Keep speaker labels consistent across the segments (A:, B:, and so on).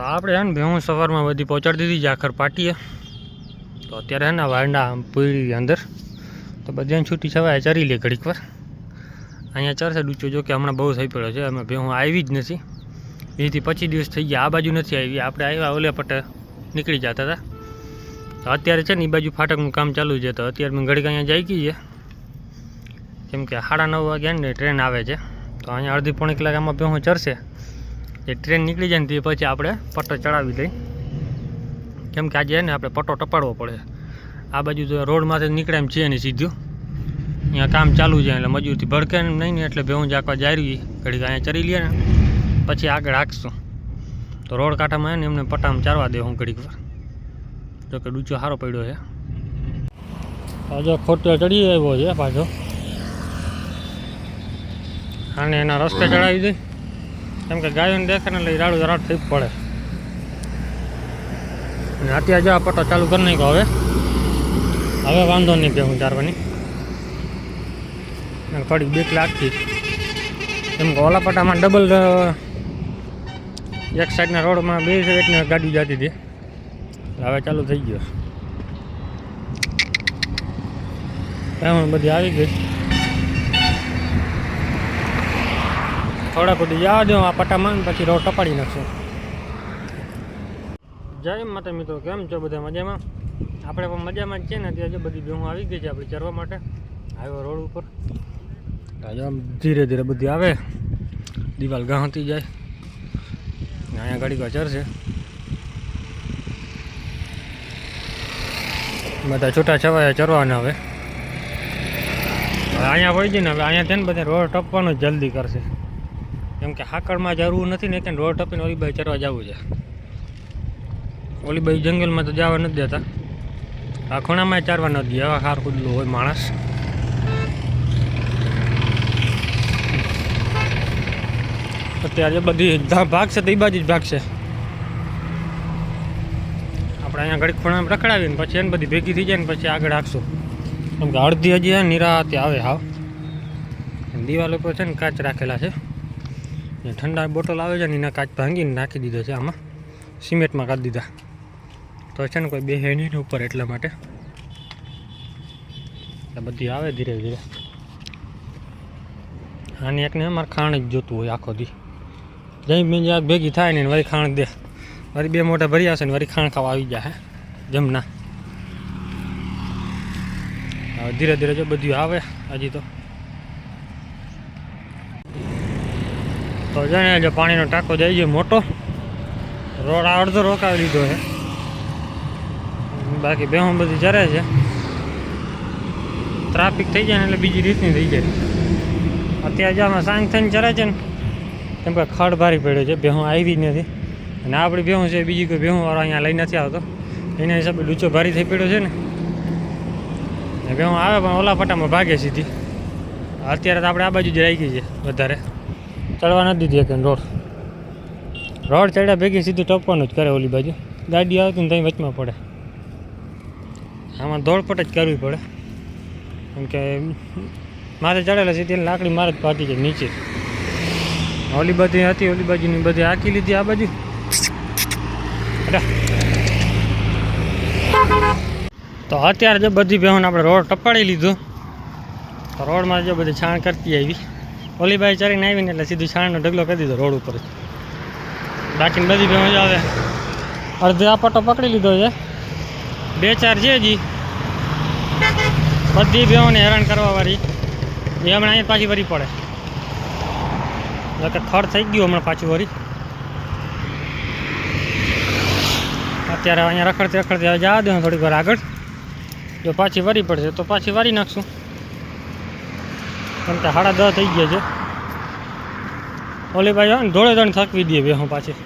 A: તો આપણે છે ને ભેહું સવારમાં બધી પહોંચાડી દીધી જાખર પાટીએ. તો અત્યારે છે ને વાંડા પૂરી અંદર. તો બધાને છૂટી છવાય ચરી લે ઘડીક વાર. અહીંયા ચરશે ડૂચો જો કે હમણાં બહુ થઈ પડ્યો છે, અમે ભેહું આવી જ નથી. વીસથી પચીસ દિવસ થઈ ગયા, આ બાજુ નથી આવી. આપણે આવ્યા ઓલે પટે નીકળી જતા હતા. તો અત્યારે છે ને એ બાજુ ફાટકનું કામ ચાલુ છે, તો અત્યારે મેં ઘડીક અહીંયા જઈ ગઈ છે. કેમ કે સાડા નવ વાગ્યા ને ટ્રેન આવે છે. તો અહીંયા અડધી પોણી કલાક આમાં ભેહું ચરશે એ ટ્રેન નીકળી જાય ને તે પછી આપણે પટ્ટો ચડાવી લઈ. કેમ કે આજે ને આપણે પટ્ટો ટપાડવો પડે. આ બાજુ તો રોડમાંથી નીકળે એમ છે નહીં સીધું. અહીંયા કામ ચાલુ છે એટલે મજૂરથી ભડકે ને નહીં ને એટલે ભેહું જાકવા જારવી. ઘડીક અહીંયા ચરી લઈએ ને પછી આગળ હાંકશું. તો રોડ કાંઠામાં એને એમને પટ્ટામાં ચારવા દે હું ઘડીક વાર. જોકે ડૂચો સારો પડ્યો છે. હજુ ખોટો ચડી આવ્યો છે પાછો. અને એના રસ્તે ચડાવી દઈ કેમ કે ગાયોને દેખે ને એટલે રાડું રાડ થઈ પડે. અને અત્યારે જો આ પટ્ટો ચાલુ કરી નાખ્યો હવે. હવે વાંધો નહીં ભેગું ચારવાની અને થોડીક બીક લાગતી. કેમ કે ઓલા પટ્ટામાં ડબલ એક સાઈડના રોડમાં બે સાઈડને ગાડી જતી હતી. હવે ચાલુ થઈ ગયો. બધી આવી ગઈ. થોડા સુધી જવા દો, આ પટ્ટામાં પછી રોડ ટપાડી નાખશું. જય માતા મિત્રો, કેમ છો બધા મજામાં? આપણે પણ મજામાં જ છે ને ત્યાં જો બધી ભેહું આવી ગઈ છે આપણે ચરવા માટે. આવ્યો રોડ ઉપર. આમ ધીરે ધીરે બધી આવે. દિવાલ ગાંતી જાય. અહીંયા ઘડી વાર છે. બધા છૂટા છવાયા ચરવાના હવે. અહીંયા હોય છે ને, હવે અહીંયા છે ને, બધા રોડ ટપવાનું જલ્દી કરશે. કેમ કે હાકડમાં જરૂર નથી ને કે રોડ ટપીને ઓલી બાઈ ચરવા જવું છે. ઓલી બાઈ જંગલમાં તો જવા નથી દેતા. આ ખૂણામાં ચારવા નથી દે આવા હાર કૂદલું હોય માણસ. અત્યારે બધી ભાગ ભાગશે તો એ બાજુ જ ભાગશે. આપણે અહીંયા ઘડી ખૂણામાં રખડાવીને પછી એને બધી ભેગી થઈ જાય ને પછી આગળ રાખશું કેમ કે અડધી હજી નિરાતે આવે હાવ. દિવાલ ઉપર છે ને કાચ રાખેલા છે. ઠંડા બોટલ આવે છે ને એના કાચ ભાંગીને નાખી દીધો છે આમાં. સિમેન્ટમાં કાઢી દીધા. તો છે ને કોઈ બે હે નહીં ઉપર એટલા માટે. આ બધી આવે ધીરે ધીરે. આની એકને અમારે ખાણ જ જોતું હોય આખો દી. જઈ મેં જ્યાં ભેગી થાય ને વળી ખાણ દે. વળી બે મોટા ભરી આવશે ને વળી ખાણ ખાવા આવી જાય જમના. હવે ધીરે ધીરે જો બધું આવે હજી તો. તો જાણે જો પાણીનો ટાંકો જાય છે મોટો. રોડ અડધો રોકાવી લીધો છે. બાકી બેહું બધી ચરે છે. ટ્રાફિક થઈ જાય ને એટલે બીજી રીતની થઈ જાય. અત્યારે જો આમાં સાંજ થઈને ચરે છે ને કેમ કે ખડ ભારી પડ્યો છે. બેહું આવી જ નથી. અને આપણી બેહું છે, બીજી કોઈ બેહું વાળો અહીંયા લઈ નથી આવતો. એના હિસાબે લૂચો ભારી થઈ પડ્યો છે ને. ને બેહું આવે પણ ઓલા ફટામાં ભાગે સીધી. અત્યારે તો આપણે આ બાજુ જ રાખી છે, વધારે. ચડવા નથી દીધી કે રોડ. રોડ ચડ્યા ભેગી સીધું ટપવાનું જ કરે ઓલી બાજુ. ગાડી આવતી ને ત્યાં વચમાં પડે. આમાં દોડપટ જ કરવી પડે. કેમ કે મારે ચડેલા સીધી લાકડી મારે જ પાકી છે નીચે. ઓલી બધી હતી, ઓલી બાજુની બધી આખી લીધી આ બાજુ. તો અત્યારે જો બધી બહેન આપણે રોડ ટપાડી લીધું. તો રોડમાં જો બધી છાણ કરતી આવી. ઓલી બાઈ ચરીને આવીને એટલે સીધું છાણનો ઢગલો કરી દીધો રોડ ઉપર. બાકી બધી જ આવે. અડધે આ પટ્ટો પકડી લીધો છે. બે ચાર છે જી બધી ભેહોને હેરાન કરવા વાળી એ હમણાં અહીંયા પાછી વરી પડે. એટલે ખડ થઈ ગયું હમણાં પાછું વરી. અત્યારે અહીંયા રખડતી રખડતી હવે જવા દઉં થોડીક વાર આગળ. જો પાછી વરી પડશે તો પાછી વારી નાખશું. કેમ કે સાડા દસ થઈ ગયા છે. ઓલી બાજુ ને, ધોળે ધોળે થકવી દઈએ બે હું પાછી.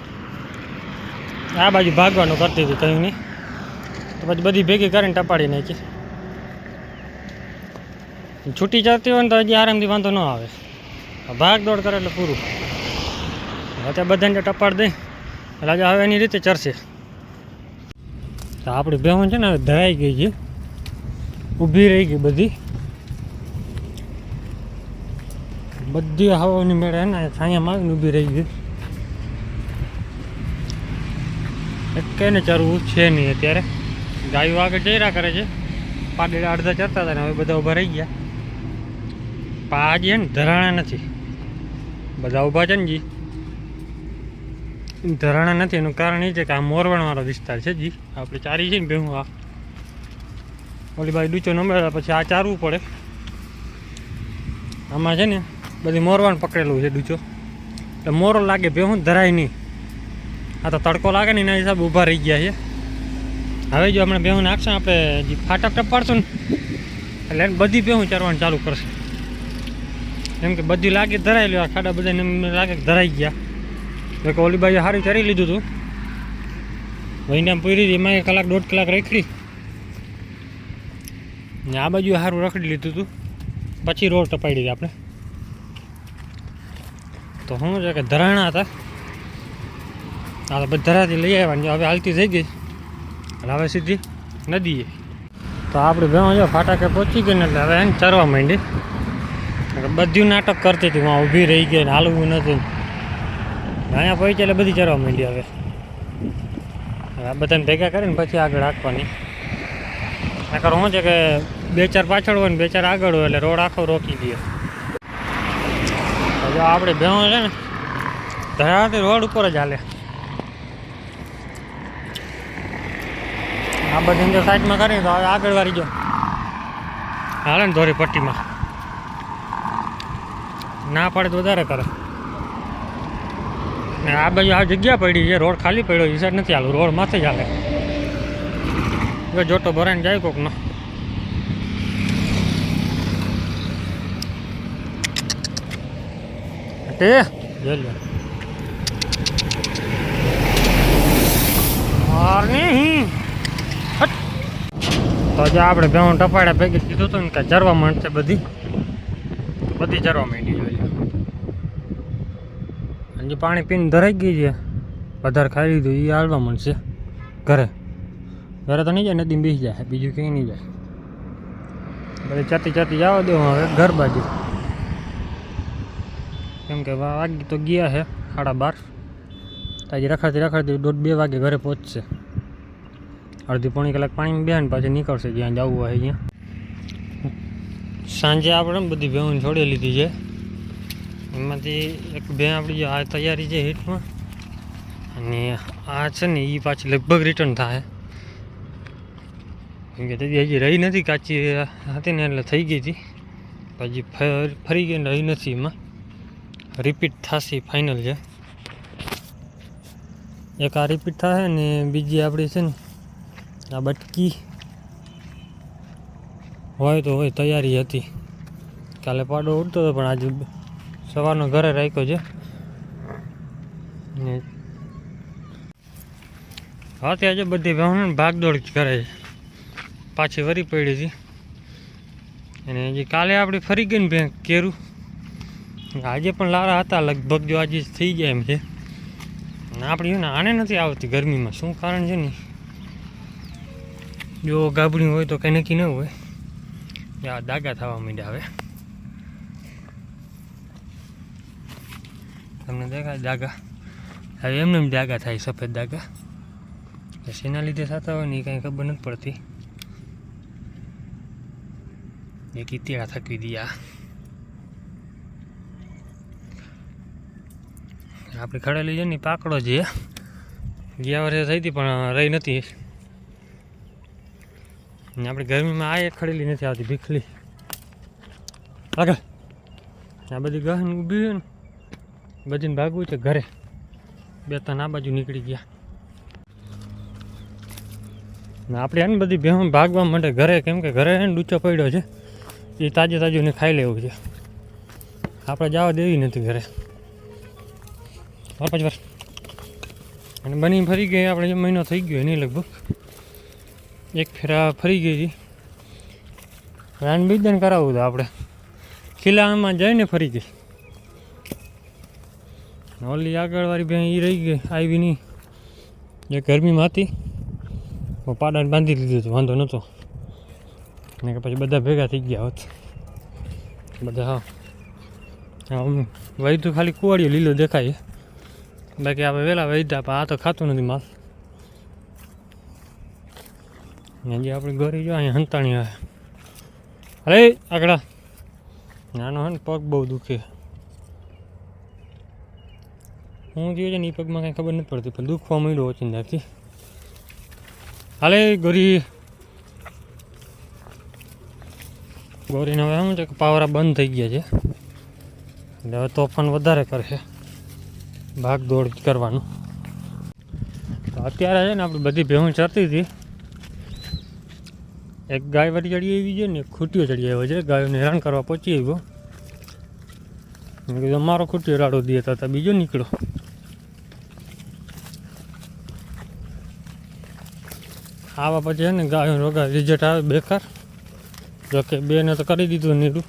A: આ બાજુ ભાગવાનું કરતી હતી કંઈ નહીં તો પછી બધી ભેગી કરીને ટપાડી નાખી. છૂટી જતી હોય ને તો હજી આરામથી વાંધો ન આવે. ભાગ દોડ કરે એટલે પૂરું. અત્યારે બધાને ટપાડ દે. એટલે આજે હવે એની રીતે ચરશે તો આપણી બહેન છે ને ધરાઈ ગઈ છે. ઊભી રહી ગઈ બધી. બધી હવાની મેળે ને છાયામાં આવીને ઊભી રહી ગઈ કઈને ચરવું છે નહીં અત્યારે. ગાયો આગળ ચેરા કરે છે. પાડેડા અડધા ચરતા હતા ને હવે બધા ઊભા રહી ગયા. પા જે ને ધરાણા નથી. બધા ઊભા છે ને જી. ધરાણા નથી, એનું કારણ એ છે કે આ મોરવણવાળો વિસ્તાર છે જી. આપણે ચારી છે ને ભેહું આ. ઓલી બાજુ ડૂચો નંબર પછી આ ચારવું પડે. આમાં છે ને બધી મોરવાણ પકડેલું છે ડૂચો. એટલે મોરો લાગે ભેહું ધરાય નહીં. આ તો તડકો લાગે ને એના હિસાબે ઊભા રહી ગયા છે. હવે જો આપણે બેહું નાખશું આપણે જે ફાટક ટપાડશું ને, એટલે બધી બેહું ચરવાનું ચાલુ કરશે. એમ કે બધી લાગે ધરાયેલી આ ખાડા બધા એમ લાગે ધરાઈ ગયા. તો કે ઓલી બાજુ સારું ચરી લીધું હતું મહિનામાં પૂરી હતી, એમાં કલાક, દોઢ કલાક રખડી. ને આ બાજુ સારું રખડી લીધું હતું પછી રોડ ટપાડી દીધી આપણે. તો શું છે કે ધરાણા હતા. આ તો ધરાથી લઈ આવ્યા હવે હાલતી થઈ ગઈ. અને હવે સીધી નદીએ. તો આપણે ભેણો જો ફાટાકે પહોંચી ગઈ ને એટલે હવે એને ચરવા માંડી. બધું નાટક કરતી હતી હું ઊભી રહી ગઈ હાલવું નથી અહીંયા પહોંચી એટલે બધી ચરવા માંડી હવે. આ બધાને ભેગા કરીને પછી આગળ રાખવાની નકર શું છે કે બે ચાર પાછળ હોય ને બે ચાર આગળ હોય એટલે રોડ આખો રોકી દે. જો આપણે ભેણો છે ને ધરાવતી રોડ ઉપર જ હાલે. આ બધી જો સાઈડમાં કરી તો હવે આગળ વાળી જો. હાલે ને ધોરી પટ્ટીમાં. ના પડે તો વધારે કરે. ને આ બાજુ આ જગ્યા પડી છે, રોડ ખાલી પડ્યો એ સાઈડ નથી હાલું રોડ માથે જ હાલે. જોટો ભરાઈને જાય કોકનો. હટ. તો જે આપણે ભેણ ટપાડા ભેગી કીધું હતું ને કે જરવા માંડશે બધી. બધી જરવા માંડી જોઈએ હજી પાણી પીને ધરાઈ ગઈ છે વધારે ખાઈ લીધું એ હાલવા માંડશે ઘરે. ઘરે તો નહીં જાય નદી બેસી જાય બીજું કંઈ નહીં જાય. બધી ચાતી ચાતી જવા દેવું હવે ઘર બાજુ. કેમ કે વાગી તો ગયા છે સાડા બાર. તાજી રખડતી રખડતી દોઢ બે વાગે ઘરે પહોંચશે. અડધી પોણી કલાક પાણીમાં બેન પાછી નીકળશે જ્યાં જવું હોય ત્યાં સાંજે આપણે ને બધી ભેહું છોડી લીધી છે. એમાંથી એક બે આપણી આ તૈયારી છે હીટમાં. અને આ છે ને એ પાછી લગભગ રિટર્ન થાય. કેમ કે તેથી હજી રહી નથી કાચી, હતી ને એટલે થઈ ગઈ હતી. પછી ફરી ગઈ ને રહી નથી એમાં. રિપીટ થશે ફાઇનલ છે એક આ રિપીટ થશે ને બીજી આપણી છે ને આ બટકી. હોય તો હોય, તૈયારી હતી. કાલે પાડો ઉડતો હતો, પણ આજે સવારનો ઘરે રાખ્યો છે. ને હા, ત્યાં આજે બધી ભાગદોડ કરે છે. પાછી વરી પડી હતી અને હજી કાલે આપણે ફરી ગઈ ને કેરું. આજે પણ લારા હતા, લગભગ જો આજે થઈ ગયા એમ છે. આપણી ને, આને નથી આવતી ગરમીમાં. શું કારણ છે ને? જો ગાબડી હોય તો કંઈ નક્કી ન હોય. આ દાગા થવા માંડ્યા હવે. તમને દેખાય દાગા? હવે એમને એમ દાગા થાય, સફેદ દાગા. શેના લીધે થતા હોય ને એ કાંઈ ખબર નથી પડતી. એક ઇતિહાસ થકવી દીયા આપણી ખડેલી છે ને પાકડો છે. ગયા વર્ષે થઈ હતી, પણ રહી નથી. ને આપણે ગરમીમાં આ એક ખડેલી નથી આવતી, ભીખલી. આગળ. આ બધી ગહન ઊભી હોય ને બધીને ભાગવું છે ઘરે. બે ત્રણ આ બાજુ નીકળી ગયા. ને આપણે એને બધી ભેહું ભાગવા માટે ઘરે, કેમ કે ઘરે એને ડૂચો પડ્યો છે. એ તાજે તાજું ખાઈ લેવું છે. આપણે જવા દેવી નથી ઘરે. વાર પાંચ વાર. અને બની ફરી ગઈ આપણે જે મહિનો થઈ ગયો એની લગભગ. એક ફેરા ફરી ગઈ હતી. રાન બીજદાન કરાવવું હતું આપણે. ખીલામાં જઈને ફરી ગઈ. ઓલી આગળવાળી બેન એ રહી ગઈ આવી નહીં. જે ગરમીમાં હતી, તો પાડાને બાંધી લીધું હતું, વાંધો નહોતો ને કે પછી બધા ભેગા થઈ ગયા હોત. બધા, હા. હા વહી તો ખાલી કુવાડીઓ લીલો દેખાય. બાકી આપણે વહેલા વહીધા પણ આ તો ખાતું નથી માલ ને જે આપણી ગોરી જો અહીંયા હંતાણી આવે અરે આગળ નાનો હે ને પગ બહુ દુખે હું જોયું છે ને એ પગમાં કાંઈ ખબર નથી પડતી પણ દુખવા માંડ્યો ઓચિંદાથી હાલે ગોરી ગોરીને હવે શું છે કે પાવરા બંધ થઈ ગયા છે એટલે હવે તોફાન વધારે કરશે ભાગ દોડ કરવાનું. તો અત્યારે છે ને આપણે બધી ભેહું ચરતી હતી. એક ગાય વળી ચડી આવી છે ને ખૂટીઓ ચડી આવ્યો છે. ગાયોને હેરાન કરવા પહોંચી આવ્યો. મેં કીધું, અમારો ખૂટીઓ રાડો દે હતા બીજો નીકળો. આવા પછી ને ગાયો રોગા રિઝલ્ટ આવે બેકાર. જોકે બેને તો કરી દીધું નીડું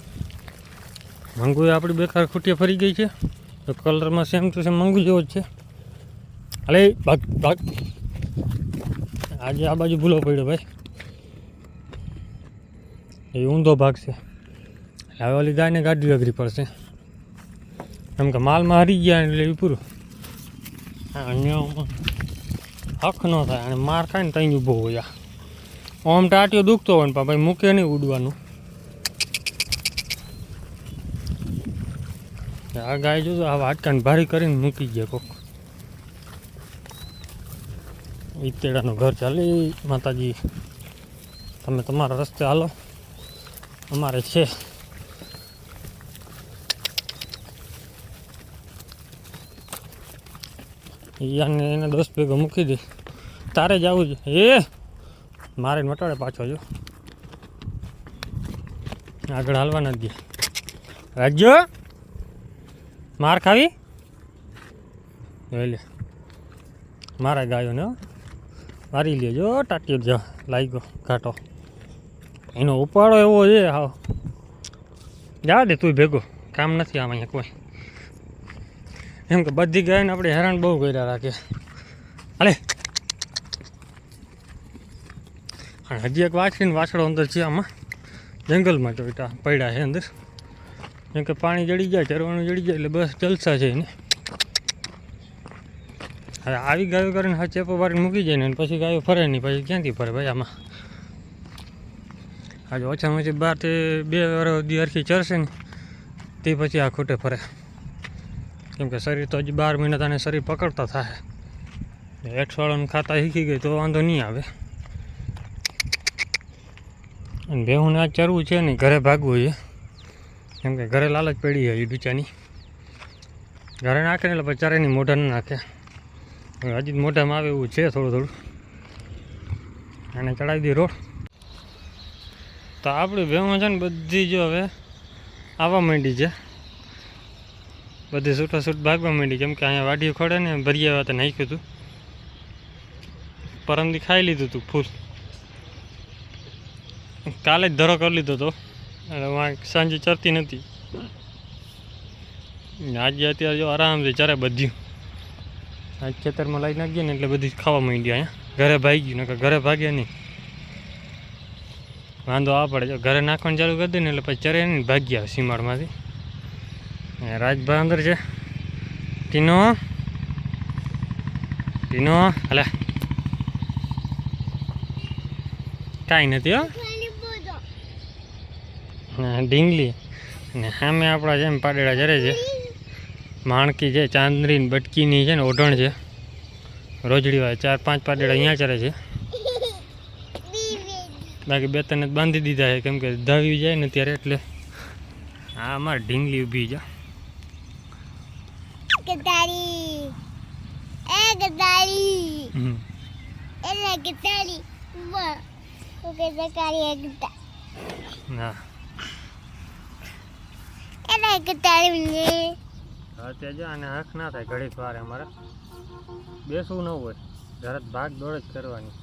A: મંગુએ આપણી બેકાર ખૂટીએ ફરી ગઈ છે. તો કલરમાં સેમ ટુ સેમ મંગુ જેવો જ છે. અલે ભાગ ભાગ આજે આ બાજુ ભૂલો પડ્યો ભાઈ. એ ઊંધો ભાગ છે. હવે ઓલી ગાયને ગાડી અઘરી પડશે. એમ કે માલમાં હરી ગયા એટલે એ પૂરું. અહીંયા હક ન થાય, અને માર ખાય ને ત્યાં ઊભો હોય આમ ટાટીઓ દુખતો હોય ને પણ ભાઈ મૂકે નહીં ઉડવાનું. આ ગાય જોજો આ વાટકાને ભારી કરીને મૂકી ગયા કોક. ઈતેડાનું ઘર ચાલે. માતાજી, તમે તમારા રસ્તે હાલો. અમારે છે. યાને એને દસ ભેગો મૂકી દે. તારે જવું છે એ, મારે મટાડે પાછો જો. આગળ હાલવા નથી રાજ્ય? માર ખાવી? જોઈ લે. મારા ગાયોને. મારી લેજો ટાટી જા લાગ્યો ઘાટો. એનો ઉપાડો એવો છે હા જા દે, તું ભેગો. કામ નથી આમાં અહીંયા કોઈ. એમ કે બધી ગાયને આપણે હેરાન બહુ કર્યા રાખે. હાલે. અને હજી એક વાછડીને વાછડો અંદર છે આમાં. જંગલમાં ચોઈટા પડ્યા છે અંદર. કે પાણી જડી જાય, ચરવાનું જડી જાય એટલે બસ જલસા છે ને. હવે આવી ગાયો કરીને હા ચેપો બારીને મૂકી જાય ને, પછી ગાયો ફરે નહીં, પછી ક્યાંથી ફરે ભાઈ આમાં? આજે ઓછામાં ઓછી બારથી બે વાર દી હરખી ચરશે ને, તે પછી આ ખૂટે ફરે. કેમ કે શરીર તો હજી બાર મહિના તને શરીર પકડતા થાય. એઠવાળાનું ખાતા શીખી ગઈ તો વાંધો નહીં આવે. અને ભેહુંને આ ચરવું છે ને, ઘરે ભાગવું છે. કેમ કે ઘરે લાલચ પડી હોય ડૂચાની ઘરે નાખે એટલે પછી ચારેની મોઢા ન નાખે. હજી મોઢામાં આવે એવું છે થોડું થોડું. અને ચડાવી દઈએ રોડ. તો આપણી ભેમાં છે ને બધી જો હવે આવવા માંડી છે. બધી છૂટા છૂટ ભાગવા માંડી. કેમ કે અહીંયા વાડીઓ ખોડે ને ભરી આવ્યા નાખ્યું હતું પરમથી ખાઈ લીધું હતું ફૂલ. કાલે જ ધરો કરી લીધો હતો એટલે વાંક સાંજે ચરતી નથી. આજે અત્યારે જો આરામથી ચરે બધ્યું. આજ ખેતરમાં લઈ નાખીએ ને એટલે બધી ખાવા માંડી અહીંયા. ઘરે ભાગી ગયું નકર ઘરે ભાગ્યા નહીં. વાંધો આ પડે. જો ઘરે નાખવાનું ચાલુ કરી દે ને એટલે પછી ચરે નહીં ભાગ્યા સીમાડમાંથી. રાજભાઈ અંદર છે. ટીનો? ટીનો? હાલે કાંઈ નથી હા, ઢીંગલી. અને સામે આપણા જેમ પાડેડા જરે છે. માણકી છે ચાંદરી ને બટકીની છે ને ઓઢણ છે. રોજડી વાળા ચાર પાંચ પાડેડા અહીંયા ચરે છે. બાકી બે ત્રણ જ બાંધી દીધા છે. કેમ કે ધાવી જાય ને ત્યારે એટલે હા અમારે ઢીંગલી ઊભી છે.
B: ગદારી એ ગદારી
A: હમ.
B: એટલે ગદારી વાહ ઓકે ગદારી એ ગદા
A: હા
B: એટલે ગદારી ને
A: અત્યારે જો આને હક ના થાય ઘડીક વાર અમારે. બેસવું ન હોય. જરા ભાગ દોડ જ કરવાની.